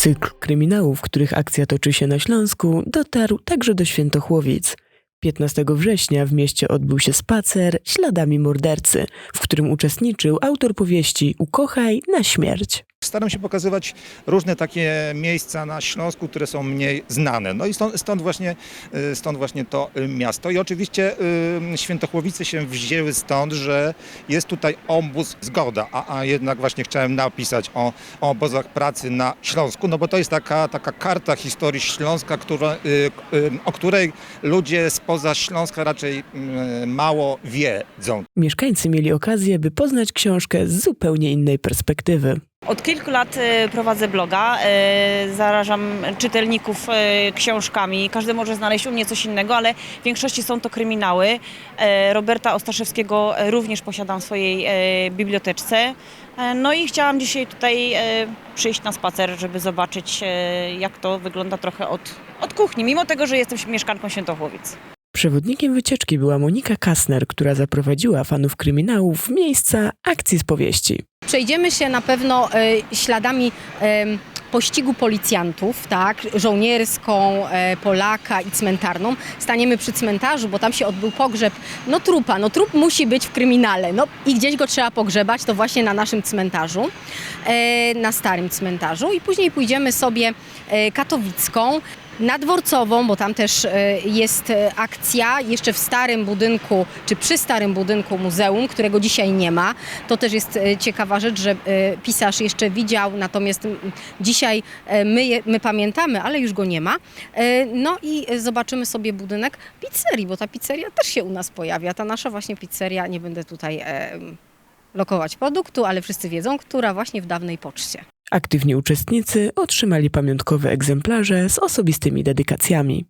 Cykl kryminałów, których akcja toczy się na Śląsku, dotarł także do Świętochłowic. 15 września w mieście odbył się spacer śladami mordercy, w którym uczestniczył autor powieści Ukochaj na śmierć. Staram się pokazywać różne takie miejsca na Śląsku, które są mniej znane. No i stąd, stąd, właśnie, y, stąd właśnie to y, miasto. I oczywiście y, Świętochłowice się wzięły stąd, że jest tutaj obóz zgoda, a, a jednak właśnie chciałem napisać o, o obozach pracy na Śląsku, no bo to jest taka, taka karta historii Śląska, która, o której ludzie spoza Śląska raczej mało wiedzą. Mieszkańcy mieli okazję, by poznać książkę z zupełnie innej perspektywy. Od kilku lat e, prowadzę bloga, e, zarażam czytelników e, książkami. Każdy może znaleźć u mnie coś innego, ale w większości są to kryminały. Roberta Ostaszewskiego również posiadam w swojej biblioteczce. No i chciałam dzisiaj tutaj przyjść na spacer, żeby zobaczyć jak to wygląda trochę od, od kuchni, mimo tego, że jestem mieszkanką Świętochłowic. Przewodnikiem wycieczki była Monika Kasner, która zaprowadziła fanów kryminałów w miejsca akcji z powieści. Przejdziemy się na pewno e, śladami pościgu policjantów, tak, żołnierską, e, Polaka i cmentarną. Staniemy przy cmentarzu, bo tam się odbył pogrzeb, no trupa, no trup musi być w kryminale, no i gdzieś go trzeba pogrzebać, to właśnie na naszym cmentarzu, e, na starym cmentarzu. I później pójdziemy sobie katowicką, na Dworcową, bo tam też e, jest e, akcja jeszcze w starym budynku, czy przy starym budynku muzeum, którego dzisiaj nie ma. To też jest e, ciekawa rzecz, że pisarz jeszcze widział, natomiast dzisiaj my, my pamiętamy, ale już go nie ma. No i zobaczymy sobie budynek pizzerii, bo ta pizzeria też się u nas pojawia. Ta nasza właśnie pizzeria, nie będę tutaj lokować produktu, ale wszyscy wiedzą, która właśnie w dawnej poczcie. Aktywni uczestnicy otrzymali pamiątkowe egzemplarze z osobistymi dedykacjami.